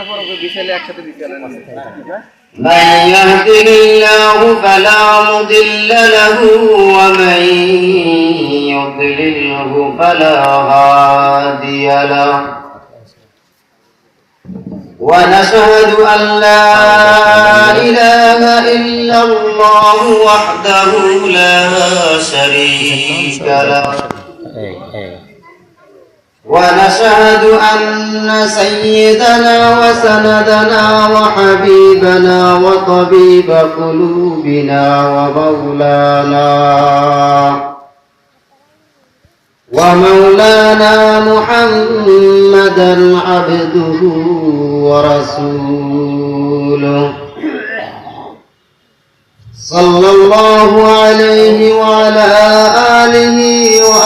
তারপরে বিকেলে একসাথে বিকেলে من يهده الله فلا مضل له ومن يضلله فلا هادي له ونشهد أن لا إله إلا الله وحده لا شريك له ونشهد أن سيدنا وسندنا وحبيبنا وطبيب قلوبنا ومولانا ومولانا محمدا عبده ورسوله. صلى الله عليه وعلى آله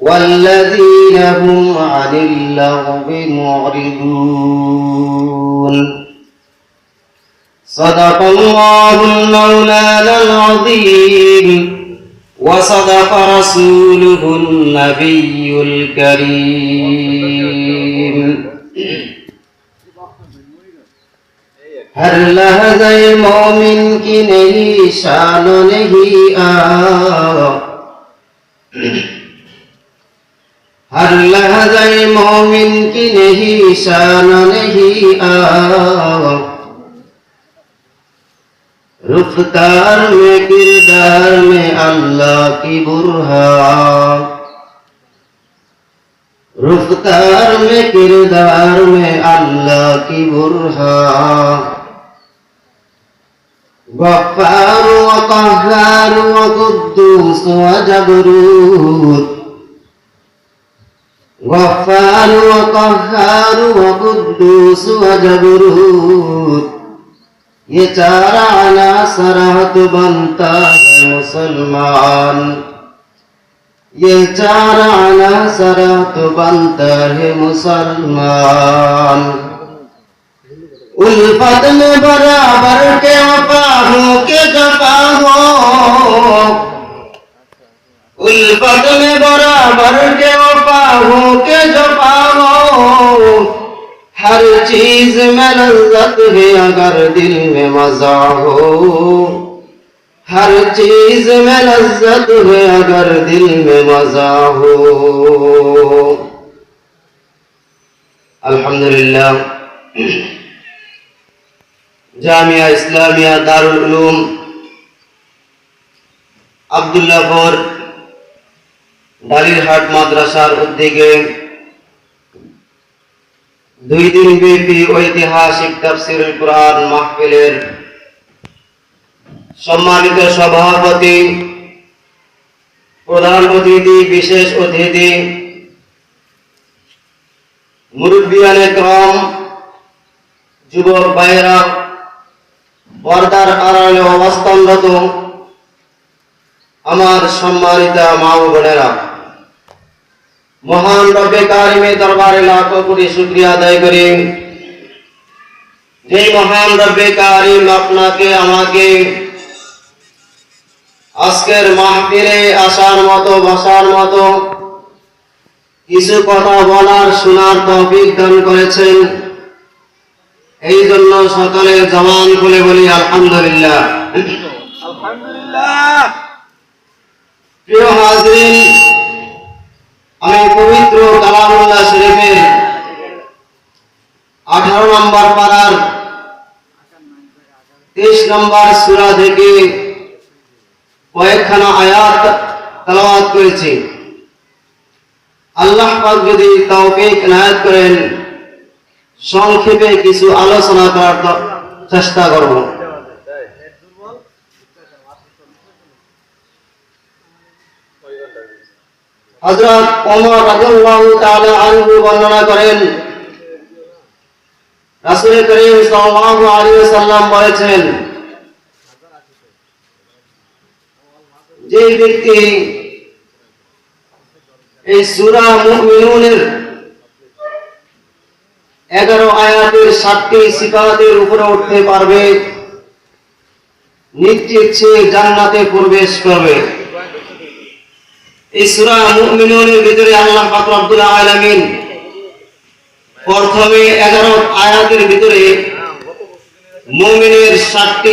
والذين هم عن اللغو معرضون صدق الله المولانا العظيم وصدق رسوله النبي الكريم हर लहज़े मोमिन की नहीं शान नहीं आ हर लहज़े मोमिन की नहीं शान नहीं आ रुफ्तार में किरदार में अल्लाह की बुरहान रुफ्तार में किरदार में अल्लाह की बुरहान गफ्फार व कहार व कुद्दूस व जबरूत गफ्फार व कहार व कुद्दूस व जबरूत ये चार आना सरहद बनता है मुसलमान ये चार आना सरहद बनता है मुसलमान उल्फत में बराबर के वफा हो के जफा हो उल्फत में बराबर के वफा राहों के जपाओ हर चीज़ में लज्जत है अगर दिल में मज़ा हो। हर चीज़ में लज्जत है अगर दिल में मज़ा हो। अल्हम्दुलिल्लाह। जामिया इस्लामिया दारुल उलूम। अब्दुल्लापुर ডালিরহাট মাদ্রাসার উদ্যোগে দুই দিন ব্যাপী ঐতিহাসিক তাফসিরুল কোরআন মাহফিলের সম্মানিত সভাপতি, প্রধান অতিথি, বিশেষ অতিথি মুরব্বিয়ানে ক্রম যুবক ভাইয়েরা, পর্দার আড়ালে অবস্থানরত আমার সম্মানিতা মা বোনেরা। মহান রব্বে কারিমে দরবারে লাখো কোটি শুকরিয়া আদায় করি। যে মহান রব্বে কারিম আপনাকে আমাকে আজকের মাহফিলে আসার মতো বসার মতো কিছু কথা বলার শোনার তৌফিক দান করেছেন। এই জন্য সকালে জবান খুলে বলি আলহামদুলিল্লাহ। আলহামদুলিল্লাহ। প্রিয় হাজরিন আমি পবিত্র কালামুল্লাহ শরীফের আঠারো নম্বর পাড়ার তেইশ নম্বর সূরা থেকে কয়েকখানা আয়াত তেলাওয়াত করেছি। আল্লাহ যদি তৌফিক এনায়েত করেন, সংক্ষেপে কিছু আলোচনা করার চেষ্টা করব। হযরত ওমর রাদিয়াল্লাহু তাআলা বর্ণনা করেন। রাসূল করিম বলেছেন যে ব্যক্তি এই সূরা মুমিনুনের এগারো আয়াতের সাতটি উপরে উঠতে পারবে, নিশ্চিত সে জান্নাতে প্রবেশ করবে। এই সূরা মুমিনুনের ভিতরে আল্লাহ আলামিন প্রথমে 11 আয়াতের ভিতরে মুমিনের সাতটি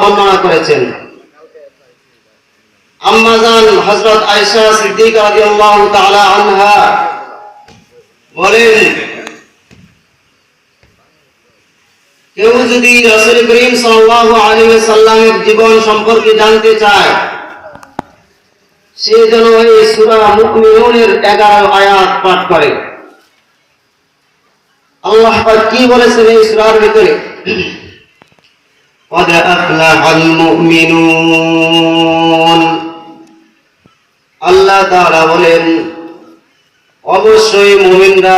বর্ণনা করেছেন। আম্মাজান হযরত আয়েশা সিদ্দিকা রাদিয়াল্লাহু তাআলা আনহা বলেন, কেউ যদি রাসূল করিম সাল্লাল্লাহু সাল্লামের জীবন সম্পর্কে জানতে চায় সে যেন এই সূরা মুমিনুনের 11 আয়াত পাঠ করে আল্লাহ পাক কি বলেছেন এই সূরার ভিতরে قد أفلح المؤمنون আল্লাহ তাআলা বলেন অবশ্যই মুমিনরা